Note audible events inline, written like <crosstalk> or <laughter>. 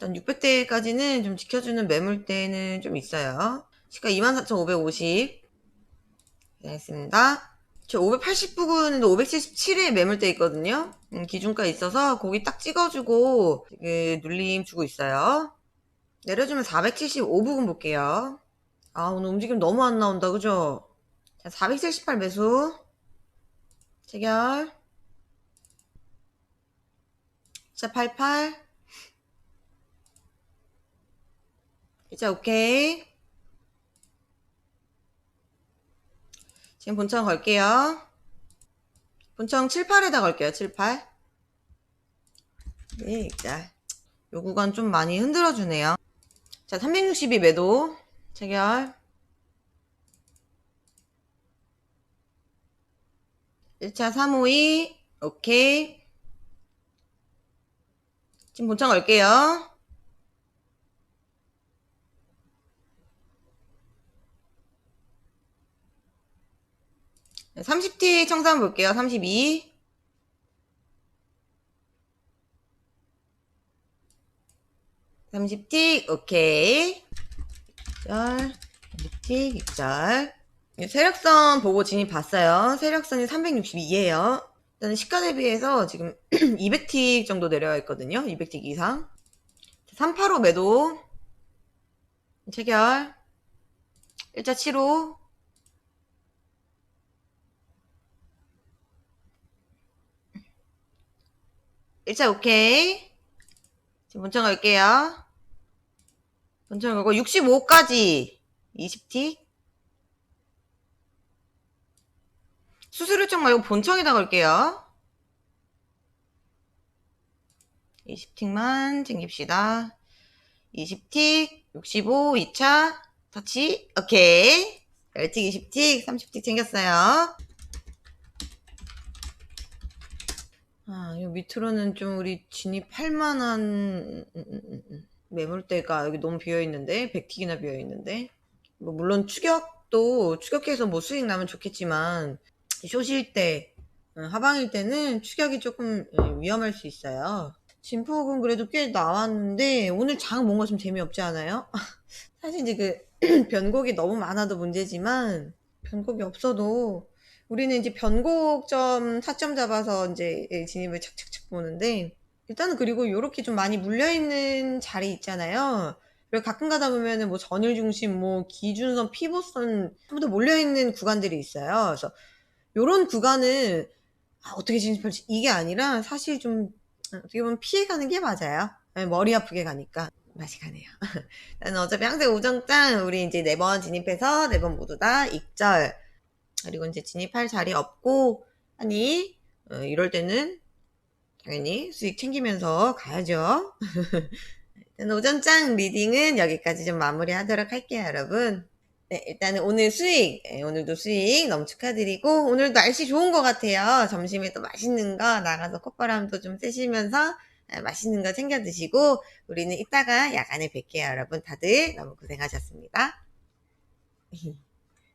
일단 600대까지는 좀 지켜주는 매물대는 좀 있어요. 시가 24,550. 됐습니다. 저 580 부근에도 577에 매물대 있거든요. 음, 기준가 있어서 거기 딱 찍어주고 그 눌림 주고 있어요. 내려주면 475 부근 볼게요. 아 오늘 움직임 너무 안 나온다 그죠? 자, 478 매수. 체결. 자, 88. 자, 오케이. 지금 본청 걸게요. 본청 7, 8에다 걸게요. 7, 8. 네, 자. 요 구간 좀 많이 흔들어 주네요. 자, 362 매도. 체결. 1차 352. 오케이. 지금 본청 걸게요. 네, 30T 청산 볼게요. 32. 삼십 t 오케이. 절, 30T, 익절. 세력선 보고 진입 봤어요. 세력선이 362예요. 일단 시가 대비해서 지금 <clears throat> 200T 정도 내려와 있거든요. 200T 이상. 385 매도. 체결. 1자 7 일자 오케이. 지금 본청 갈게요. 본청 가고 65까지 20T. 수수료청 말고 본청에다 걸게요. 20틱만 챙깁시다. 20틱, 65, 2차, 터치, 오케이. 10틱, 20틱, 30틱 챙겼어요. 아, 요 밑으로는 좀 우리 진입할 만한. 매물대가 여기 너무 비어 있는데 100틱이나 비어 있는데 뭐 물론 추격도 추격해서 뭐 수익 나면 좋겠지만 쇼실 때 어, 하방일 때는 추격이 조금 예, 위험할 수 있어요. 진폭은 그래도 꽤 나왔는데 오늘 장 뭔가 좀 재미없지 않아요? <laughs> 사실 이제 그 <clears throat> 변곡이 너무 많아도 문제지만 변곡이 없어도 우리는 이제 변곡점 타점 잡아서 이제 진입을 착착착 보는데 일단은 그리고 이렇게 좀 많이 물려 있는 자리 있잖아요. 그리고 가끔 가다 보면은 뭐 전일 중심, 뭐 기준선, 피보선 전부 다 몰려 있는 구간들이 있어요. 그래서 요런 구간은 아, 어떻게 진입할지 이게 아니라 사실 좀 어떻게 보면 피해가는 게 맞아요. 네, 머리 아프게 가니까 맛이 가네요. <laughs> 나는 어차피 항상 우정짱 우리 이제 네 번 진입해서 네 번 모두 다 익절 그리고 이제 진입할 자리 없고 하니 어, 이럴 때는 당연히 수익 챙기면서 가야죠. <laughs> 일단 오전장 리딩은 여기까지 좀 마무리하도록 할게요, 여러분. 네, 일단은 오늘 수익, 예, 오늘도 수익 너무 축하드리고, 오늘도 날씨 좋은 것 같아요. 점심에 또 맛있는 거 나가서 콧바람도 좀 쐬시면서 예, 맛있는 거 챙겨 드시고, 우리는 이따가 야간에 뵐게요, 여러분. 다들 너무 고생하셨습니다. <laughs>